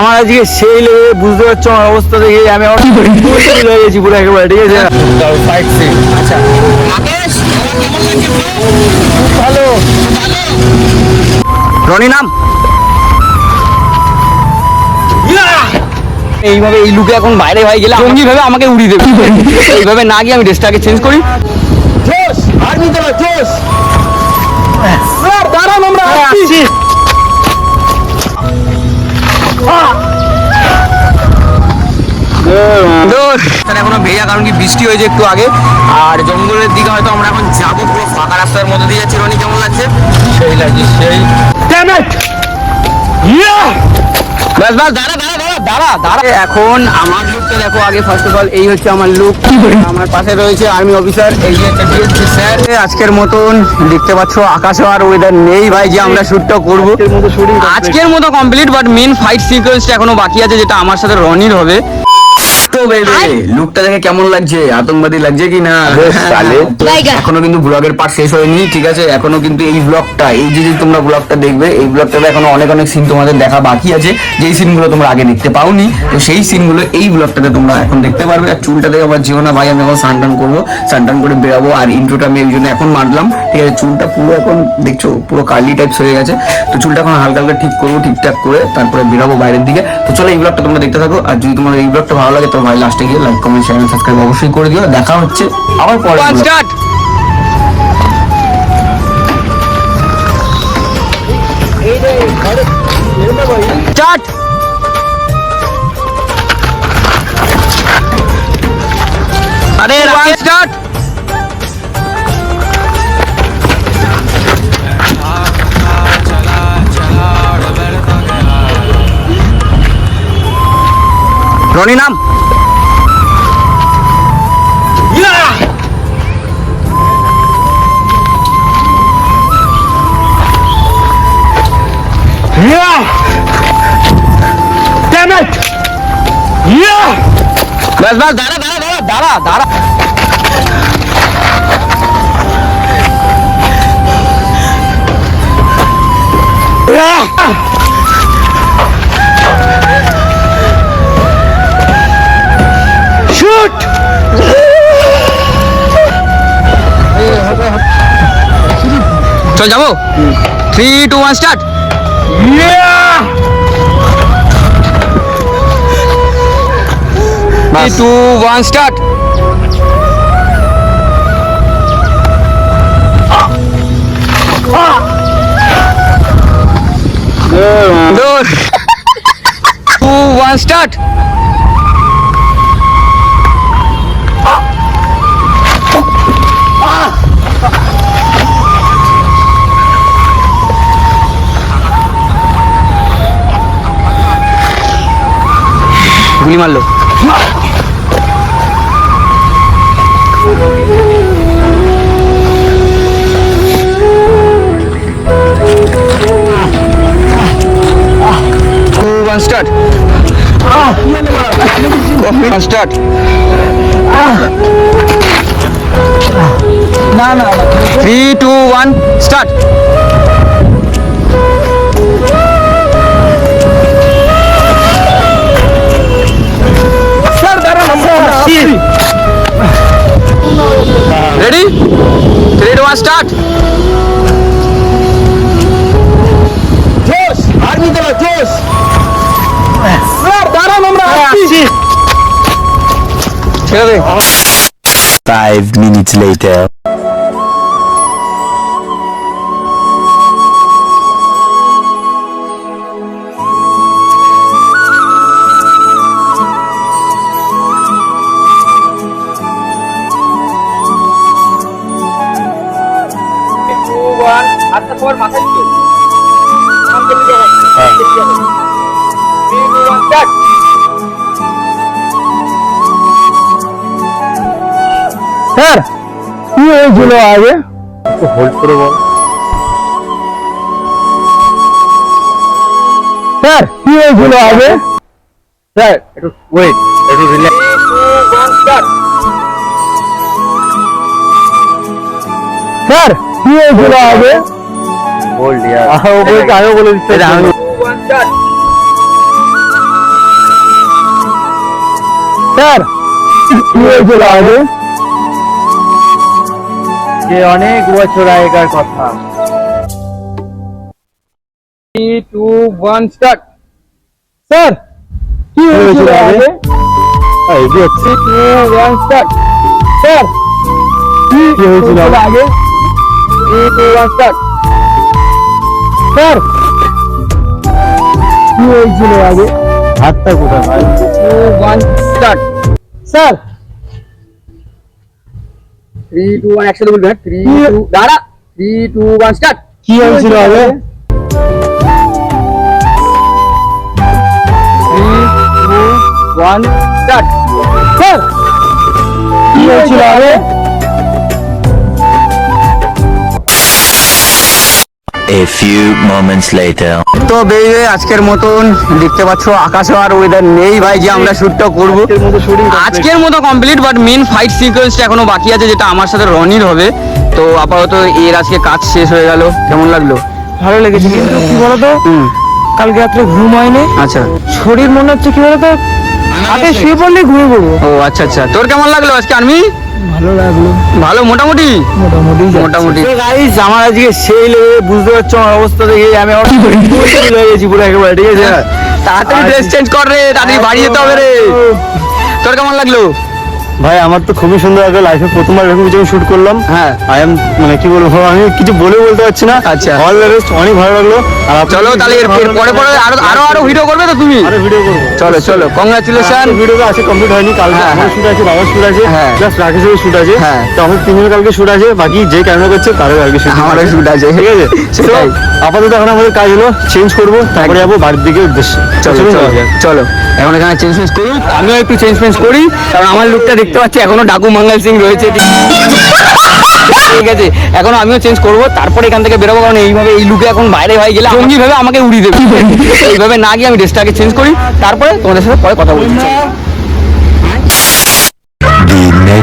আমার আজকে সেই লেগে বুঝতে পারছ আমার অবস্থা দেখে আমি হয়ে গেছি পুরো একেবারে ঠিক আছে? আচ্ছা। ভালো। রনি নাম? এইভাবে এই লুকে এখন বাইরে ভাই গেলে জঙ্গি ভাবে আমাকে উড়িয়ে দেবে। এইভাবে না গিয়ে আমি ড্রেসটাকে চেঞ্জ করি। জোশ! আর্মি জোশ! বৃষ্টি হয়েছে একটু আগে। আর জঙ্গলের দিকে হয়তো আমরা এখন যাব পুরো ফাঁকা রাস্তার মধ্যে দিয়ে যাচ্ছি। রনি কেমন লাগছে? সেই লাগছে সেই। বাস বাস দাঁড়া দাঁড়া দাঁড়া দাঁড়া দাঁড়া। এখন আমার লুকটা দেখো আগে ফার্স্ট অফ অল এই হচ্ছে আমার লুক আমার পাশে রয়েছে আর্মি অফিসার এই যে স্যার আজকের মতন দেখতে পাচ্ছ আকাশও আর ওয়েদার নেই ভাই যে আমরা করব। আজকের মতো কমপ্লিট বাট মেন ফাইট সিকোয়েন্সটা এখনও বাকি আছে যেটা আমার সাথে রনির হবে। তো বেবি লুকটা দেখে কেমন লাগছে? আতঙ্কবাদী লাগছে কি না? এখনও কিন্তু ব্লগের পার্ট শেষ হয়নি ঠিক আছে? এখনও কিন্তু এই ব্লগটা এই যে যে তোমরা ব্লগটা দেখবে এই ব্লগটাতে এখনও অনেক অনেক সিন তোমাদের দেখা বাকি আছে। যেই সিনগুলো তোমরা আগে দেখতে পাওনি তো সেই সিনগুলো এই ব্লগটাতে তোমরা এখন দেখতে পারবে। আর চুলটা দেখে আমার যেও না ভাই আমি এখন সানটান করব। সানটান করে বেরাবো আর ইন্ট্রোটা আমি এই জন্য এখন মারলাম ঠিক আছে? চুলটা পুরো এখন দেখছ পুরো কার্লি টাইপস হয়ে গেছে। তো চুলটা এখন হালকা হালকা ঠিক করব ঠিকঠাক করে তারপরে বেরাবো বাইরের দিকে। তো চলো এই ব্লগটা তোমরা দেখতে থাকো আর যদি তোমার এই ব্লগটা ভালো লাগে তো ভাই লাস্টে গিয়ে লাইক কমেন্ট শেয়ার সাবস্ক্রাইব অবশ্যই করে দিও। দেখা হচ্ছে আবার পরে স্টার্ট স্টার্ট আরে স্টার্ট রনি নাম বাস বাস দাঁড়া দাঁড়া দাঁড়া দাঁড়া দাঁড়া শুট চল যাব? Three two one start three two one start দৌড় টু ওয়ান গুলি মারলো start. Start. না থ্রি টু ওয়ান স্টার্ট জোশ আর্মি তোলা জোশ স্যার দাঁড়ান আমরা আসছি। ছেড়ে দে Five minutes later. মাথায় দিও নাম কেটে যাবে হ্যাঁ। স্যার কি হয়েছিল আগে? হোল্ড করে বল। স্যার কি হয়েছিল আগে? স্যার একটু ওয়েট একটু রিল্যাক্স স্যার কি হয়েছিল আগে? হোল্ড ইয়ার ও বলছে আগে বলে দিচ্ছে। আমি স্যার কি হয়েছিল আগে? যে অনেক বছর আগেকার কথা। Three two one start sir কি হয়েছিল আগে? এই যে। Three two one start sir কি হয়েছিল আগে? Three two one start sir কি হয়েছিল আগে হাতটা কোথায় ভাই two one start sir three two one একসাথে বলবেন থ্রি টু দাঁড়া থ্রি টু ওয়ান স্টার্ট কি হয়েছিল আগে three two one start sir কি হয়েছিল আগে A few moments later. তো বেরিয়ে আজকের মতন দেখতে পাচ্ছ আকাশে আর ওয়েদার নেই ভাই যে আমরা শুটটা করব। আজকের মতো কমপ্লিট বাট মেন ফাইট সিকোয়েন্সটা এখনও বাকি আছে যেটা আমার সাথে রনির হবে। তো আপাতত এর আজকে কাজ শেষ হয়ে গেল। কেমন লাগল? ভালো লেগেছে কিন্তু কি বলতো? কালকে রাত্রে ঘুম হয়নি। আচ্ছা। শরীর মনে হচ্ছে কি বলতো? হাতে শুয়ে পড়লে ঘুমিয়ে পড়ব। ও আচ্ছা আচ্ছা। তোর কেমন লাগল আজকে আর্মি? ভালো লাগল। ভালো মোটামুটি? মোটামুটি মোটামুটি। গাইস আমার আজকে সেই লেগে বুঝতে পারছ আমার অবস্থা দেখে আমি আমার হয়ে গেছি পুরো একেবারে ঠিক আছে? তাড়াতাড়ি ড্রেস চেঞ্জ কর রে তাড়াতাড়ি বাড়ি যেতে হবে রে। তোর কেমন লাগল? ভাই আমার তো খুবই সুন্দর লাগে লাইফে প্রথমবার এরকম কিছু শুট করলাম। হ্যাঁ। আই এম মানে কি বলব আমি কিছু বলে বলতে পারছি না। আচ্ছা। অল দ্য বেস্ট অনেক ভালো লাগল। আর চলো তাহলে এর পরে পরে আরও আরও আরও ভিডিও করবে তো তুমি? আরও ভিডিও করব। চলো চলো কংগ্রাচুলেশন ভিডিওটা আছে কমপ্লিট হয়নি কালকে হ্যাঁ, আমার হ্যাঁ। শুট আছে বাবার শুট আছে হ্যাঁ। প্লাস রাকেশের শুট আছে। হ্যাঁ। তো আমাদের তিনজনের কালকে শুট আছে বাকি যে ক্যামেরা করছে তারও কালকে শুট আমারও shoot আছে। ঠিক আছে? তো সেটাই। আপাতত এখন আমাদের কাজ হলো চেঞ্জ করব তারপরে যাব বাড়ির দিকে উদ্দেশ্যে। চলো চলো এখন এখানে চেঞ্জ ফেঞ্জ করি আমিও একটু চেঞ্জ ফেঞ্জ করি কারণ আমার লুকটা দেখতে পাচ্ছি এখনও ডাকু মঙ্গল সিং রয়েছে ঠিক। আছে এখন আমিও চেঞ্জ করব তারপরে এখান থেকে বেরোবো কারণ এইভাবে এই লুকে এখন বাইরে হয়ে গেলে জঙ্গি ভাবে আমাকে উড়িয়ে দেবে। এইভাবে না গিয়ে আমি ড্রেসটাকে চেঞ্জ করি তারপরে তোমাদের সাথে পরে কথা বলছি। The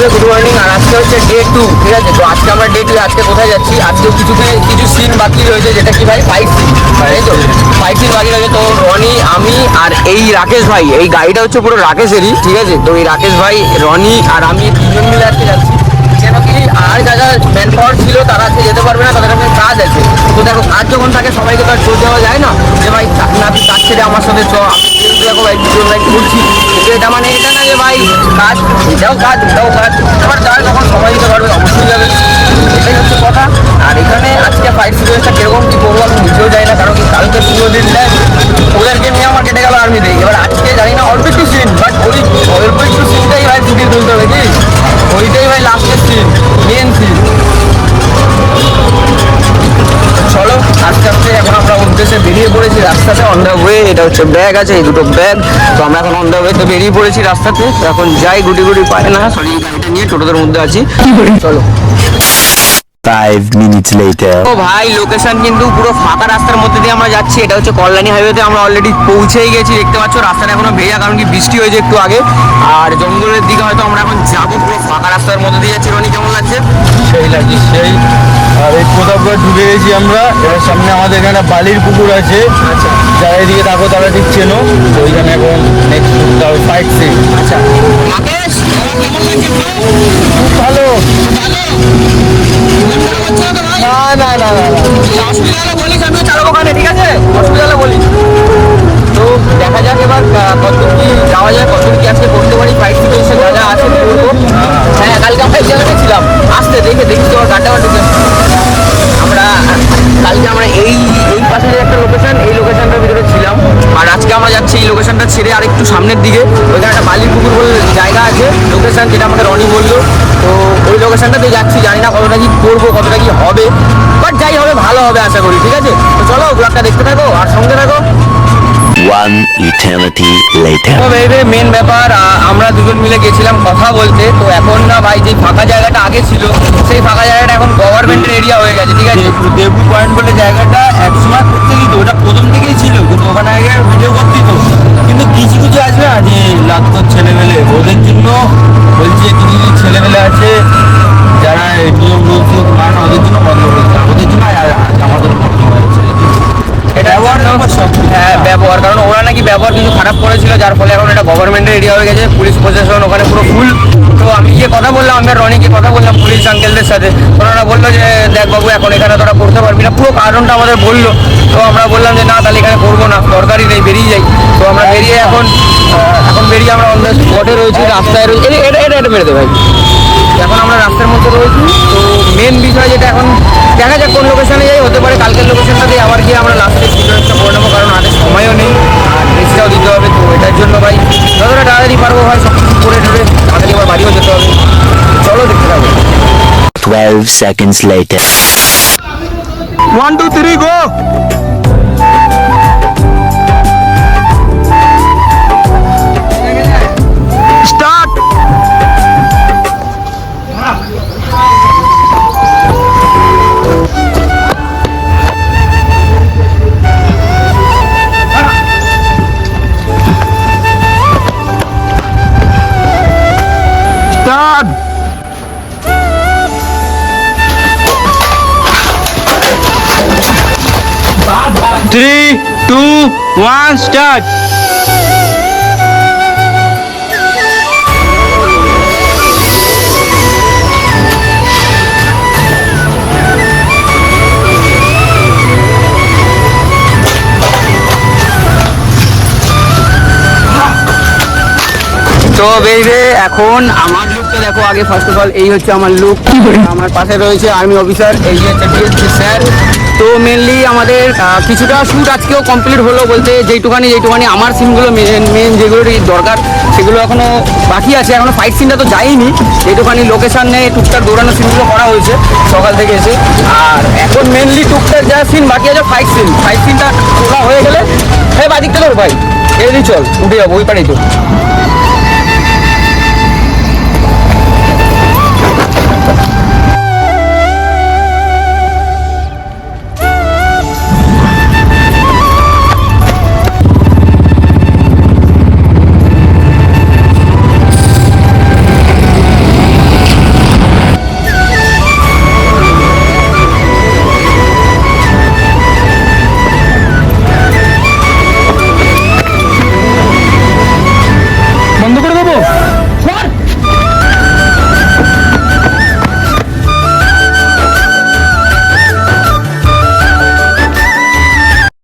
ডে গুড মর্নিং আর আজকে হচ্ছে ডে টু ঠিক আছে? তো আজকে আমরা ডে টু আজকে কোথায় যাচ্ছি? আজকে কিছু কিছু সিন বাকি রয়েছে, যেটা কি ভাই? ফাইভ সিন তাই তো? ফাইভ সিন বাকি রয়েছে, তো রনি, আমি আর এই রাকেশ ভাই, এই গাড়িটা হচ্ছে পুরো রাকেশেরই, ঠিক আছে? তো এই রাকেশ ভাই, রনি আর আমি তিনজন মিলে আজকে যাচ্ছি। কেন কি? আর যারা ম্যান পাওয়ার ছিল, তারা আজকে যেতে পারবে না, তাদের কাছে কাজ আছে। তো দেখো, কাজ যখন থাকে, সবাইকে তো আর চোর দেওয়া যায় না। যে ভাই না, তুই কাজ ছেড়ে আমার সাথে চ দেখো ভাই দুজন ভাই ঘুরছি কিন্তু এটা মানে এটা না যে ভাই, কাজ, এটাও কাজ এটাও কাজ। এবার যারা যখন সবাই দিতে পারবে, অবশ্যই যাবে। এটাই হচ্ছে কথা। আর এখানে আজকে ফাইট সিকুয়েন্সটা কীরকম, কী করব আমি নিজেও এটা হচ্ছে ব্যাগ আছে এই দুটো ব্যাগ। তো আমরা এখন অন দ্য ওয়েতে বেরিয়ে পড়েছি রাস্তাতে। এখন যাই গুটি গুটি পায় না সরি গাড়িটা নিয়ে টোটোদের মধ্যে আছি। চলো। Five minutes later. ও ভাই লোকেশন কিন্তু পুরো ফাঁকা রাস্তার মধ্যে দিয়ে আমরা যাচ্ছি। এটা হচ্ছে কল্যাণী হাইওয়েতে আমরা অলরেডি পৌঁছেই গেছি। দেখতে পাচ্ছ রাস্তাটা এখনও ভেজা কারণ কি বৃষ্টি হয়েছে একটু আগে। আর জঙ্গলের দিকে হয়তো আমরা এখন যাব পুরো ফাঁকা রাস্তার মধ্যে দিয়ে যাচ্ছি। রনি কেমন লাগছে? সেই লাগছে সেই। আর এই প্রতাপগড় ঢুকে গেছি আমরা। এবার সামনে আমাদের এখানে বালির পুকুর আছে। আচ্ছা। যারা এদিকে থাকো তারা ঠিক চেনো। তো ওইখানে এখন নেক্সট ফাইট সিন আচ্ছা রাকেশ কেমন লাগছে খুব ভালো না না না না অসুবিধা হলে বলিস আমিও চালাবো ওখানে ঠিক আছে অসুবিধা হলে বলিস তো দেখা যাক এবার কতদূর কি যাওয়া যায় কতদূর কি আজকে করতে পারি ফাইট সিচুয়েশন যা যা আছে করব হ্যাঁ কালকে আমরা এই ছিলাম আসতে দেখে দেখি তোমার গাড়িটা ঢুকে আমরা কালকে আমরা এই এই পাশে যে একটা লোকেশন এই লোকেশনটার ভিতরে ছিলাম আর আজকে আমরা যাচ্ছি এই লোকেশনটা ছেড়ে আর একটু সামনের দিকে ওইখানে একটা বালির পুকুর বলে জায়গা আছে লোকেশন যেটা আমাকে রনি বলল তো ওই লোকেশনটাতে জানি না কতটা কি করব কতটা কি হবে? বাট যাই হবে ভালো হবে আশা করি ঠিক আছে? তো চলো ব্লগটা দেখতে থাকো আর সঙ্গে থাকো। One eternity later. তো এই মেন ব্যাপার আমরা দুজন মিলে গেছিলাম কথা বলতে তো এখন না ভাই যে ফাঁকা জায়গাটা আগে ছিল সেই ফাঁকা জায়গাটা এখন গভর্নমেন্টের এরিয়া হয়ে গেছে ঠিক আছে? দেবু পয়েন্ট বলে জায়গাটা একসময় করতে দিত ওটা প্রথম থেকেই ছিল কিন্তু ওখানে আগে ভিডিও করতে দিত কিন্তু কিছু কিছু আছে না যে লাগতো ছেলেমেলে ওদের জন্য বলছে কিছু কিছু ছেলেমেলে আছে নিয়ম রুলস মানে ওদের জন্য বন্ধ করেছে আমাদের জন্য আর- আর আমাদের এটা ব্যবহার হ্যাঁ ব্যবহার। কারণ ওরা নাকি ব্যবহার কিছু খারাপ করেছিল যার ফলে এখন এটা গভর্নমেন্টের এরিয়া হয়ে গেছে পুলিশ প্রশাসন ওখানে পুরো ফুল তো আমি গিয়ে কথা বললাম আমি আর রনিকে কথা বললাম পুলিশ আঙ্কেলদের সাথে। ওনারা বলল যে দেখ বাবু এখন এখানে তোরা করতে পারবি না। পুরো কারণটা আমাদের বলল। তো আমরা বললাম যে না তাহলে এখানে করব না দরকারই নেই বেরিয়ে যাই। তো আমরা বেরিয়ে এখন এখন বেরিয়ে আমরা অন্য স্পটে রয়েছি রাস্তায় রয়েছি। এটা এটা এটা মেরে দে ভাই। আমরা রয়েছি। তো মেন বিষয় যেটা এখন দেখা যাক কোন লোকেশানে যাই হতে পারে কালকের লোকেশানটাতেই আবার গিয়ে আমরা লাস্টে সিকোয়েন্সটা করে নেব কারণ হাতে সময়ও নেই আর রিস্কটাও দিতে হবে তো এটার জন্য ভাই যতটা তাড়াতাড়ি পারব ভাই সব কিছু করে নেবে তাড়াতাড়ি আবার বাড়িও যেতে হবে। চলো দেখতে থাকো। 12 seconds later. One two three go three two one start তো বেইবে এখন আমার লুকটা দেখো আগে ফার্স্ট অফ অল এই হচ্ছে আমার লুক আমার পাশে রয়েছে আর্মি অফিসার এই যে হচ্ছে স্যার তো মেনলি আমাদের কিছুটা শ্যুট আজকেও কমপ্লিট হলো বলতে যেইটুখানি যেইটুখানি আমার সিনগুলো মেন মেন যেগুলো দরকার, সেগুলো এখনও বাকি আছে। এখনও ফাইট সিনটা তো যায়নি। যেটুখানি লোকেশন টুকটাক দৌড়ানো সিনগুলো করা হয়েছে সকাল থেকে এসে। আর এখন মেনলি টুকটাক যা সিন বাকি আছে ফাইট সিন ফাইট সিনটা তোলা হয়ে গেলে হ্যাঁ বাদিকটা ধর ভাই। এদিকে চল, উঠে যাব, ওই পারেই তো।